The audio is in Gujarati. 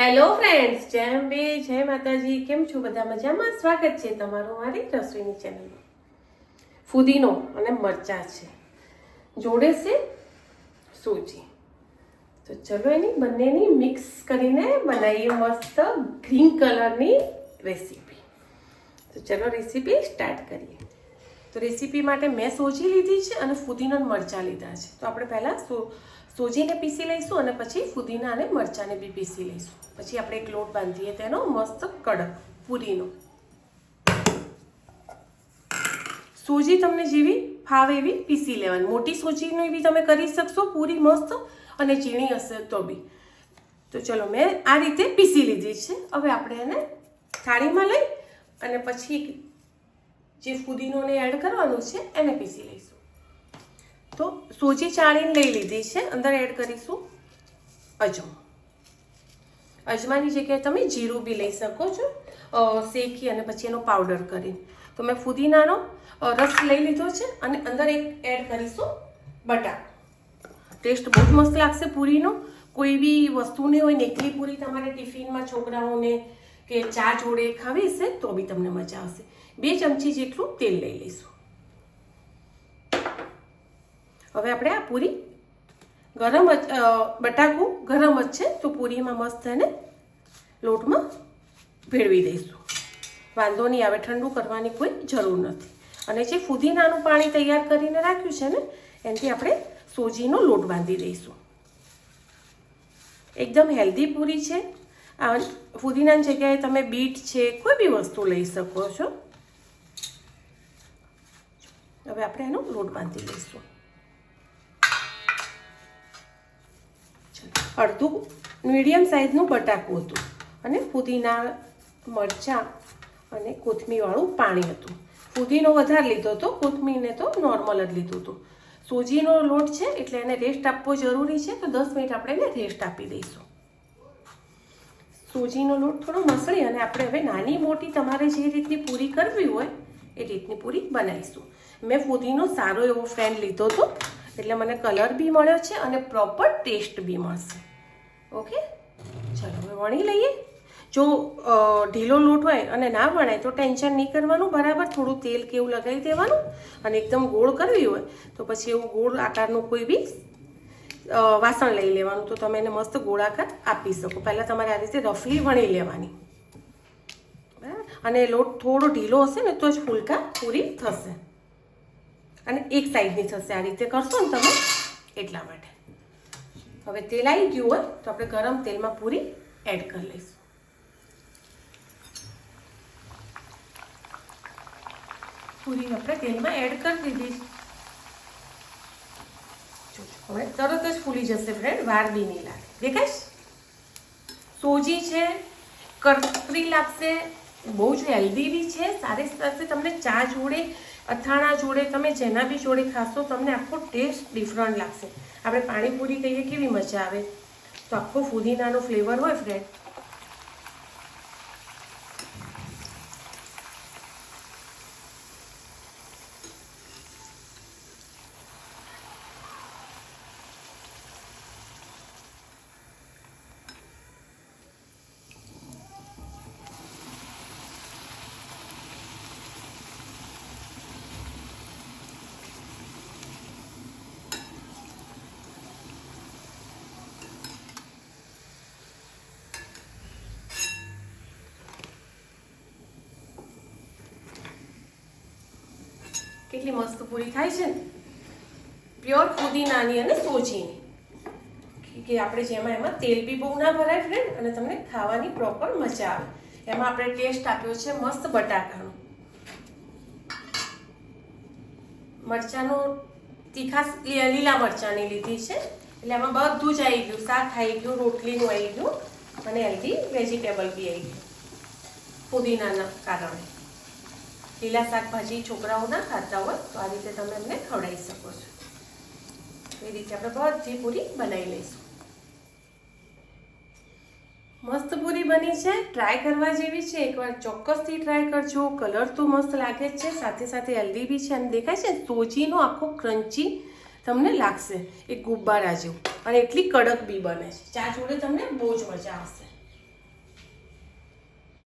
હેલો ફ્રેન્ડ્સ જય અંબે, જય માતાજી. કેમ છો બધા? મજામાં? સ્વાગત છે તમારું મારી રસોઈની ચેનલમાં ફુદીનો અને મરચા છે. જોડે છે સૂજી. તો ચલો એની બંનેની મિક્સ કરીને બનાવીએ મસ્ત ગ્રીન કલરની રેસીપી તો ચલો રેસીપી સ્ટાર્ટ કરીએ. તો રેસીપી માટે મેં સોજી લીધી છે અને ફુદીનો મરચાં લીધા છે. તો આપણે પહેલાં સોજીને પીસી લઈશું અને પછી ફુદીના અને મરચાંને બી પીસી લઈશું. પછી આપણે એક લોટ બાંધીએ તેનો, મસ્ત કડક પૂરીનો. સોજી તમને જેવી ફાવે એવી પીસી લેવાની. મોટી સોજીની બી તમે કરી શકશો, પૂરી મસ્ત અને ચીણી હશે તો બી. તો ચલો, મેં આ રીતે પીસી લીધી છે. હવે આપણે એને થાળીમાં લઈ અને પછી જે ફુદીનોને એડ કરવાનું છે, એને પીસી લઈશું. તો સૂજી ચાળીને લઈ લીધી છે. અંદર એડ કરીશું અજમો. અજમાની જગ્યાએ તમે જીરું બી લઈ શકો છો શેકી અને પછી એનો પાવડર કરીને. તો મેં ફુદીનાનો રસ લઈ લીધો છે અને અંદર એક એડ કરીશું બટાકા. ટેસ્ટ બહુ જ મસ્ત લાગશે પૂરીનો. કોઈ બી વસ્તુ નહીં હોય એકલી પૂરી તમારે ટિફિનમાં છોકરાઓને કે ચા જોડે ખાવી છે તો બી તમને મજા આવશે. બે ચમચી જેટલું તેલ લઈ લઈશું. હવે આપણે આ પૂરી ગરમ બટાકું ગરમ જ છે, તો પૂરીમાં મસ્ત એને લોટમાં ભેળવી દઈશું. વાંધો નહીં આવે ઠંડુ કરવાની કોઈ જરૂર નથી. અને જે ફુદીનાનું પાણી તૈયાર કરીને રાખ્યું છે ને, એનાથી આપણે સોજીનો લોટ બાંધી દઈશું. એકદમ હેલ્ધી પૂરી છે. આ ફુદીનાની જગ્યાએ તમે બીટ છે, કોઈ બી વસ્તુ લઈ શકો છો. હવે આપણે એનો લોટ બાંધી લઈશું. અડધું મીડિયમ સાઇઝનું બટાકું હતું. અને ફુદીના મરચાં અને કોથમીરવાળું પાણી હતું. ફુદીનો વધારે લીધો હતો, કોથમીરને તો નોર્મલ જ લીધું હતું. સોજીનો લોટ છે, એટલે એને રેસ્ટ આપવો જરૂરી છે, તો દસ મિનિટ આપણે એને રેસ્ટ આપી દઈશું. સોજીનો લોટ થોડો મસળી અને આપણે હવે નાની મોટી તમારે જે રીતની પૂરી કરવી હોય, એ રીતની પૂરી બનાવીશું. મેં ફુદીનો સારો એવો ફ્રેન્ડ લીધો હતો એટલે મને કલર બી મળ્યો છે અને પ્રોપર ટેસ્ટ બી મળશે. ઓકે? ચાલો, હવે વણી લઈએ. જો ઢીલો લોટ હોય અને ના વણાય, તો ટેન્શન નહીં કરવાનું. બરાબર, થોડું તેલ કે એવું લગાવી દેવાનું અને એકદમ ગોળ કરવી હોય, તો પછી એવું ગોળ આકારનું કોઈ બી વાસણ લઈ લેવાનું. તો તમે એને મસ્ત ગોળાકાર આપી શકો. પહેલાં તમારે આ રીતે રફલી વણી લેવાની. બરાબર? અને લોટ થોડો ઢીલો હશે ને, તો જ ફૂલકા પૂરી થશે. અને એક સાઈડની થશે આ રીતે કરશો ને તમે એટલા માટે. હવે તેલ આવી ગયું હોય તો આપણે ગરમ તેલમાં પૂરી એડ કરી લઈશું. પૂરી આપણે તેલમાં એડ કરી દીધી. હવે તરત જ ફૂલી જશે ફ્રેન્ડ વાર બી નહીં લાગે. દેખાશ સોજી છે કરકરી લાગશે બહુ જ હેલ્ધી બી છે, સારી સાથે તમને ચા જોડે, અથાણા જોડે, તમે જેના બી જોડે ખાશો, તમને આખો ટેસ્ટ ડિફરન્ટ લાગશે. આપણે પાણીપુરી કહીએ, કેવી મજા આવે. તો આખો ફુદીનાનો ફ્લેવર હોય ફ્રેન્ડ કેટલી મસ્ત પૂરી થાય છે ને. પ્યોર ફુદીનાની અને સોજીની કે- આપણે જેમાં એમાં તેલ બી બહુ ના ભરાય ફ્રેન્ડ અને તમને ખાવાની પ્રોપર મજા આવે. એમાં આપણે ટેસ્ટ આપ્યો છે મસ્ત બટાકાનો. મરચાંનો તીખાસ લીલા મરચાંની લીધી છે. એટલે એમાં બધું જ આવી ગયું. શાક આવી ગયું, રોટલીનું આવી ગયું, અને હેલ્ધી વેજીટેબલ બી આવી ગયું. પુદીનાના કારણે. લીલા શાકભાજી છોકરાઓ ના ખાતા હોય તો આ રીતે તમે એમને ખવડાવી શકો છો. એ રીતે આપણે બધી પૂરી બનાવી લઈશું. મસ્ત પૂરી બની છે. ટ્રાય કરવા જેવી છે. એકવાર ચોક્કસથી ટ્રાય કરજો. કલર તો મસ્ત લાગે જ છે. સાથે સાથે હેલ્ધી બી છે. અને દેખાય છે સોજીનો આખો ક્રન્ચી તમને લાગશે. એક ગુબ્બારા જેવું. અને એટલી કડક બી બને છે. ચા જોડે તમને બહુ જ મજા આવશે.